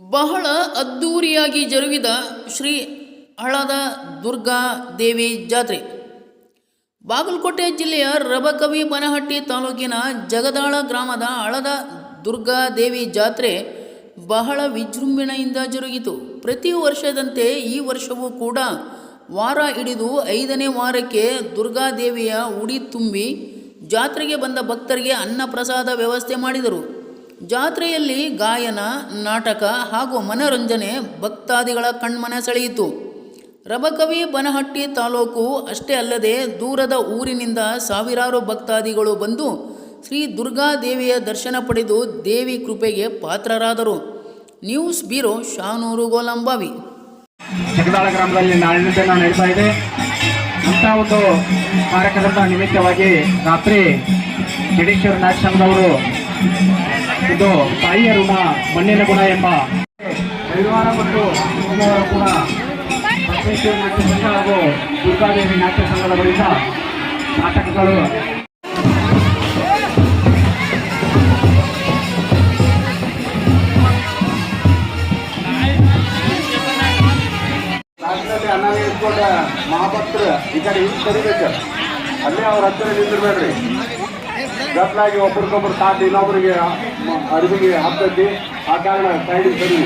ಬಹಳ ಅದ್ಧೂರಿಯಾಗಿ ಜರುಗಿದ ಶ್ರೀ ಹಳದ ದುರ್ಗಾ ದೇವಿ ಜಾತ್ರೆ. ಬಾಗಲಕೋಟೆ ಜಿಲ್ಲೆಯ ರಬಕವಿ ಬನಹಟ್ಟಿ ತಾಲೂಕಿನ ಜಗದಾಳ ಗ್ರಾಮದ ಹಳದ ದುರ್ಗಾ ದೇವಿ ಜಾತ್ರೆ ಬಹಳ ವಿಜೃಂಭಣೆಯಿಂದ ಜರುಗಿತು. ಪ್ರತಿ ವರ್ಷದಂತೆ ಈ ವರ್ಷವೂ ಕೂಡ ವಾರ ಹಿಡಿದು ಐದನೇ ವಾರಕ್ಕೆ ದುರ್ಗಾದೇವಿಯ ಉಡಿ ತುಂಬಿ ಜಾತ್ರೆಗೆ ಬಂದ ಭಕ್ತರಿಗೆ ಅನ್ನ ಪ್ರಸಾದ ವ್ಯವಸ್ಥೆ ಮಾಡಿದರು. ಜಾತ್ರೆಯಲ್ಲಿ ಗಾಯನ, ನಾಟಕ ಹಾಗೂ ಮನರಂಜನೆ ಭಕ್ತಾದಿಗಳ ಕಣ್ಮನ ಸೆಳೆಯಿತು. ರಬಕವಿ ಬನಹಟ್ಟಿ ತಾಲೂಕು ಅಷ್ಟೇ ಅಲ್ಲದೆ ದೂರದ ಊರಿನಿಂದ ಸಾವಿರಾರು ಭಕ್ತಾದಿಗಳು ಬಂದು ಶ್ರೀ ದುರ್ಗಾದೇವಿಯ ದರ್ಶನ ಪಡೆದು ದೇವಿ ಕೃಪೆಗೆ ಪಾತ್ರರಾದರು. News bureau ಶಾನೂರು ಗೋಲಂಬಾವಿ. ಜಗದಾಳ ಗ್ರಾಮದಲ್ಲಿ ನಾಳಿನ ದಿನ ನಡೀತಾ ಇದೆ. ಇಂಥ ಒಂದು ಕಾರ್ಯಕ್ರಮದ ನಿಮಿತ್ತವಾಗಿ ರಾತ್ರಿ ಜಡೇಶ್ವರ ಸಂಘದವರು ಇದು ತಾಯಿಯ ಋಣ ಮಣ್ಣಿನ ಗುಣ ಎಂಬ. ರವಿವಾರ ಮತ್ತು ಸೋಮವಾರ ಕೂಡ ಬಸವೇಶ್ವರ ನಾಟ್ಯ ಸಂಘ ಹಾಗೂ ದುರ್ಗಾದೇವಿ ನಾಟ್ಯ ಸಂಘದ ಬಳಿಕ ನಾಟಕಗಳು ರಾಜ್ಯದಲ್ಲಿ ಅನ್ನ ಇಟ್ಕೊಂಡ ಮಹಾಭಕ್ತರು ಈ ಕಡೆ ಇಲ್ಲಿ ಕರಿಬೇಕು ಅಲ್ಲೇ ಅವ್ರ ಹತ್ತಿರ ನಿಂದಿರ್ಬೇಡ್ರಿ ಗಟ್ಲಾಗಿ ಒಬ್ರಿಗೊಬ್ರು ತಾಟಿ ಇನ್ನೊಬ್ರಿಗೆ ಅರಿವಿಗೆ ಹತ್ತೈತಿ ಆ ಕಾರಣ ಸೈಡಿಗೆ ಸರಿ.